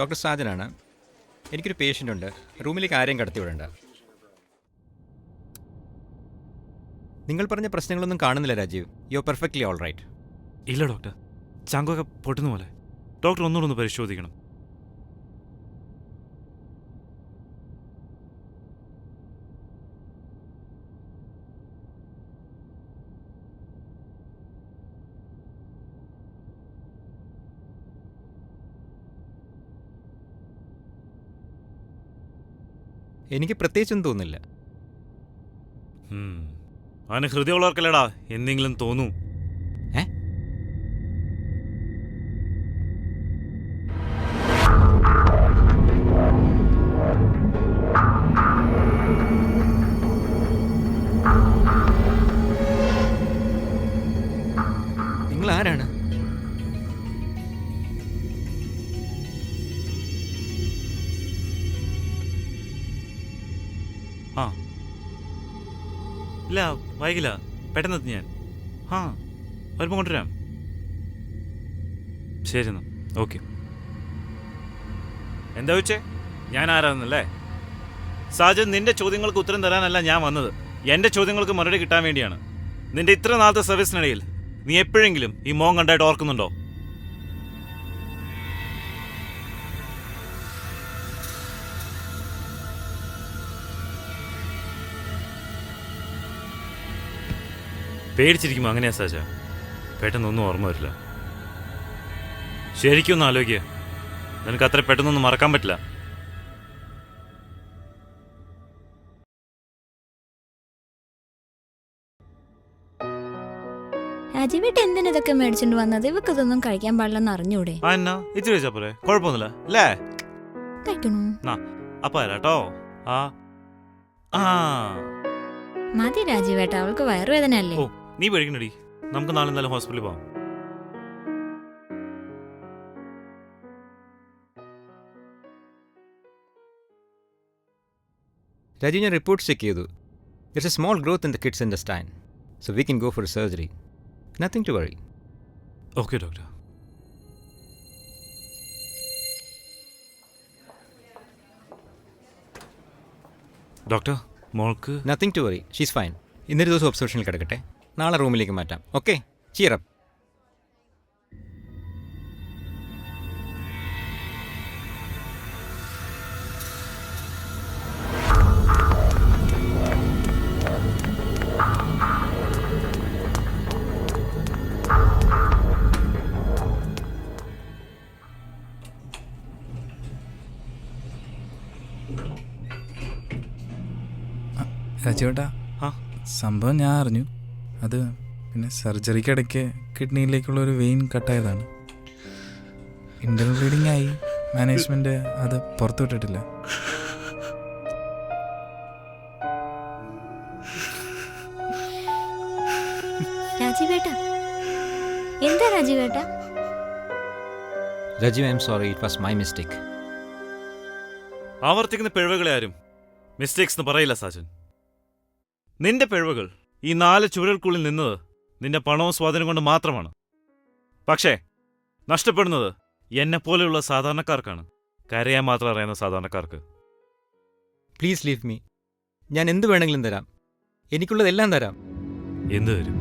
Doctor സാജനാണ്. എനിക്കൊരു patient ഉണ്ട് റൂമിലേക്ക് ആരെയും കടത്തി വിടണ്ട നിങ്ങൾ പറഞ്ഞ പ്രശ്നങ്ങളൊന്നും കാണുന്നില്ല Rajeev. You perfectly all right ഇല്ല ഡോക്ടർ. ചങ്കൊക്കെ പൊട്ടുന്ന പോലെ. ഡോക്ടർ ഒന്നുകൂടെ ഒന്ന് പരിശോധിക്കണം. എനിക്ക് പ്രത്യേകിച്ചൊന്നും തോന്നില്ല ഹൃദയമുള്ളവർക്കല്ലടാ എന്തെങ്കിലും തോന്നൂ. ഇല്ല വൈകില്ല. പെട്ടെന്ന് എത്തി ഞാൻ. ആ വരുമ്പോൾ കൊണ്ടുവരാം. ശരി എന്നാ. ഓക്കെ. എന്താ വെച്ചേ ഞാൻ ആരാന്നല്ലേ സാജൻ നിന്റെ ചോദ്യങ്ങൾക്ക് ഉത്തരം തരാനല്ല ഞാൻ വന്നത്. എന്റെ ചോദ്യങ്ങൾക്ക് മറുപടി കിട്ടാൻ വേണ്ടിയാണ്. നിന്റെ ഇത്ര നാളത്തെ സർവീസിനിടയിൽ നീ എപ്പോഴെങ്കിലും ഈ മോൻ കണ്ടായിട്ട് ഓർക്കുന്നുണ്ടോ? പേടിച്ചിരിക്കുമ്പോൾ അങ്ങനെയാ സാജ. പെട്ടെന്നൊന്നും ഓർമ്മ വരില്ല. ശരിക്കും ഒന്ന് ആലോചിക്കുക നിനക്ക് അത്ര പെട്ടെന്നൊന്നും മറക്കാൻ പറ്റില്ല. രാജീവേട്ട എന്തിനാ ഇതൊക്കെ മേടിച്ചോണ്ട് വന്നത്? ഇവക്ക് ഇതൊന്നും കഴിക്കാൻ പാടില്ലെന്ന് അറിഞ്ഞൂടെ? ആ എന്നാ? ഇത്തിരി വെച്ചാ പോലെ കുഴപ്പമൊന്നുമില്ല. അല്ലേ? കഴിക്കണു? അപ്പൊ കേട്ടോ ആ. ആ. മതി രാജീവേട്ട അവൾക്ക് വയറുവേദന അല്ലേ നീ പേടിക്കണടി നമുക്ക് നാളെ എന്തായാലും ഹോസ്പിറ്റലിൽ പോവാം. രാജു ഞാൻ റിപ്പോർട്ട് ചെക്ക് ചെയ്തു. It's a small growth in the kid's intestine so we can go for surgery nothing to worry okay doctor doctor മോൾക്ക് nothing to worry she's fine ഇന്നൊരു ദിവസം ഒബ്സർവേഷനിൽ കിടക്കട്ടെ. നാളെ റൂമിലേക്ക് മാറ്റാം. ഓക്കെ? ചീറപ്പ് രാജുവേട്ടാ സംഭവം ഞാൻ അറിഞ്ഞു. അത് പിന്നെ സർജറിക്ക് ഇടയ്ക്ക് കിഡ്നിയിലേക്കുള്ള ഒരു വെയിൻ കട്ടായതാണ്. ഇന്റർവൽ ബ്ലീഡിംഗ് ആയി. മാനേജ്മെന്റ് അത് പുറത്തു വിട്ടിട്ടില്ല. രാജീവേട്ട. എന്താ രാജീവേട്ട? Rajeev I'm sorry it was my mistake ആവർത്തിക്കുന്ന പിഴവുകളെ ആരും മിസ്റ്റേക്സ് എന്ന് പറയില്ല സാജൻ. നിന്റെ പിഴവുകൾ ഈ നാല് ചുവരുകൾക്കുള്ളിൽ നിന്നത് നിന്റെ പണവും സ്വാധീനം കൊണ്ട് മാത്രമാണ്. പക്ഷേ നഷ്ടപ്പെടുന്നത് എന്നെ പോലെയുള്ള സാധാരണക്കാർക്കാണ്. കരയാൻ മാത്രം അറിയുന്ന സാധാരണക്കാർക്ക്. പ്ലീസ് ലീവ് മീ ഞാൻ എന്ത് വേണമെങ്കിലും തരാം. എനിക്കുള്ളതെല്ലാം തരാം. എന്ത് തരും?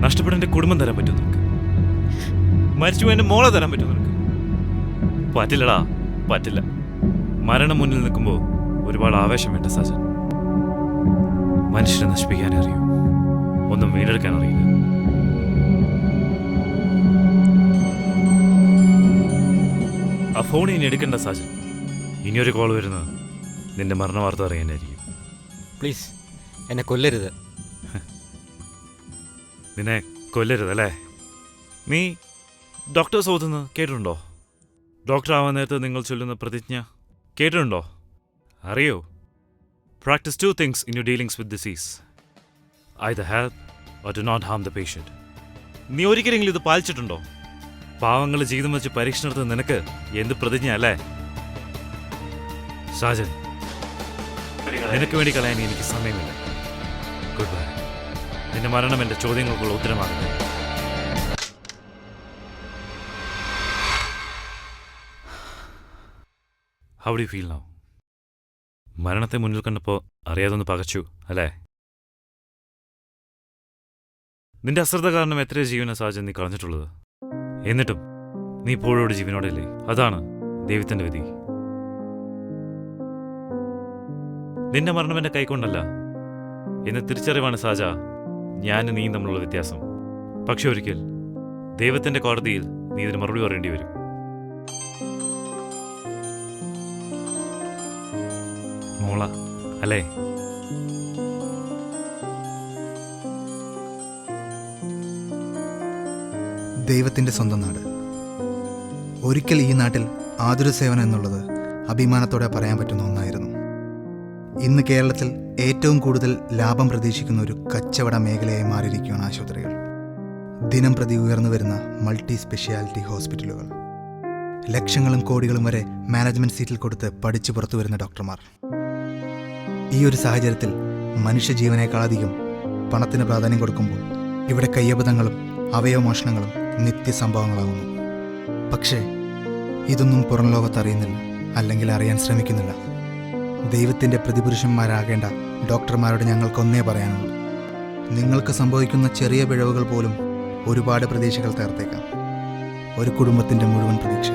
നഷ്ടപ്പെട്ട എന്റെ കുടുംബം തരാൻ പറ്റും നിനക്ക്? മരിച്ചു എന്റെ മോളെ തരാൻ പറ്റും നിനക്ക്? പറ്റില്ലടാ പറ്റില്ല. മരണം മുന്നിൽ നിൽക്കുമ്പോൾ ഒരുപാട് ആവേശം വേണ്ട സജൻ. മനുഷ്യനെ നശിപ്പിക്കാൻ അറിയൂ ഒന്നും വീണ്ടെടുക്കാൻ അറിയില്ല ആ ഫോൺ ഇനി എടുക്കണ്ട സാജൻ. ഇനിയൊരു കോൾ വരുന്നത് നിന്റെ മരണ വാർത്ത അറിയാനായിരിക്കും പ്ലീസ് എന്നെ കൊല്ലരുത്. നിന്നെ കൊല്ലരുത് അല്ലേ? നീ ഡോക്ടർ ഓതുന്ന കേട്ടിട്ടുണ്ടോ? ഡോക്ടർ ആവാൻ നേരത്ത് നിങ്ങൾ ചൊല്ലുന്ന പ്രതിജ്ഞ കേട്ടിട്ടുണ്ടോ? അറിയോ? Practice two things in your dealings with disease. Either help or do not harm the patient. നീ ഒരിക്കലെങ്കിലും ഇത് പാലിച്ചിട്ടുണ്ടോ? പാവങ്ങളുടെ ജീവിതം വെച്ച് പരീക്ഷ നടത്തുന്ന നിനക്ക് എന്ത് പ്രതിജ്ഞ അല്ലേ സാജൻ നിനക്ക് വേണ്ടി കളയാൻ എനിക്ക് സമയമില്ല. ഗുഡ് ബൈ നിന്റെ മരണം എന്റെ ചോദ്യങ്ങൾക്കുള്ള ഉത്തരമാകട്ടെ. ഹൗ ഡു ഫീൽ നൗ മരണത്തെ മുന്നിൽ കണ്ടപ്പോൾ അറിയാതൊന്ന് പകച്ചു അല്ലേ? നിന്റെ അശ്രദ്ധ കാരണം എത്ര ജീവന സാഹചര്യം നീ കളഞ്ഞിട്ടുള്ളത്? എന്നിട്ടും നീ ഇപ്പോഴോട് ജീവനോടെയല്ലേ? അതാണ് ദൈവത്തിന്റെ വിധി. നിന്റെ മരണം എന്റെ കൈക്കൊണ്ടല്ല. എന്ന് തിരിച്ചറിവാണ് സാജ ഞാനും നീയും തമ്മിലുള്ള വ്യത്യാസം. പക്ഷെ ഒരിക്കൽ ദൈവത്തിന്റെ കോടതിയിൽ നീ ഇതിന് മറുപടി പറയേണ്ടി വരും. മോള അല്ലേ? ദൈവത്തിന്റെ സ്വന്തം നാട്. ഒരിക്കൽ ഈ നാട്ടിൽ ആതുര സേവനം എന്നുള്ളത് അഭിമാനത്തോടെ പറയാൻ പറ്റുന്ന ഒന്നായിരുന്നു. ഇന്ന് കേരളത്തിൽ ഏറ്റവും കൂടുതൽ ലാഭം പ്രതീക്ഷിക്കുന്ന ഒരു കച്ചവട മേഖലയായി മാറിയിരിക്കുകയാണ് ആശുപത്രികൾ. ദിനം പ്രതി ഉയർന്നു വരുന്ന മൾട്ടി സ്പെഷ്യാലിറ്റി ഹോസ്പിറ്റലുകൾ. ലക്ഷങ്ങളും കോടികളും വരെ മാനേജ്മെന്റ് സീറ്റിൽ കൊടുത്ത് പഠിച്ചു പുറത്തു വരുന്ന ഡോക്ടർമാർ. ഈ ഒരു സാഹചര്യത്തിൽ മനുഷ്യജീവനേക്കാളധികം പണത്തിന് പ്രാധാന്യം കൊടുക്കുമ്പോൾ ഇവിടെ കയ്യബദ്ധങ്ങളും അവയവമോഷണങ്ങളും നിത്യസംഭവങ്ങളാകുന്നു. പക്ഷേ ഇതൊന്നും പുറം ലോകത്ത് അറിയുന്നില്ല അല്ലെങ്കിൽ അറിയാൻ ശ്രമിക്കുന്നില്ല. ദൈവത്തിന്റെ പ്രതിപുരുഷന്മാരാകേണ്ട ഡോക്ടർമാരോട് ഞങ്ങൾക്കൊന്നേ പറയാനുള്ളൂ. നിങ്ങൾക്ക് സംഭവിക്കുന്ന ചെറിയ പിഴവുകൾ പോലും ഒരുപാട് പ്രതീക്ഷകൾ തേർത്തേക്കാം ഒരു കുടുംബത്തിന്റെ മുഴുവൻ പ്രതീക്ഷ.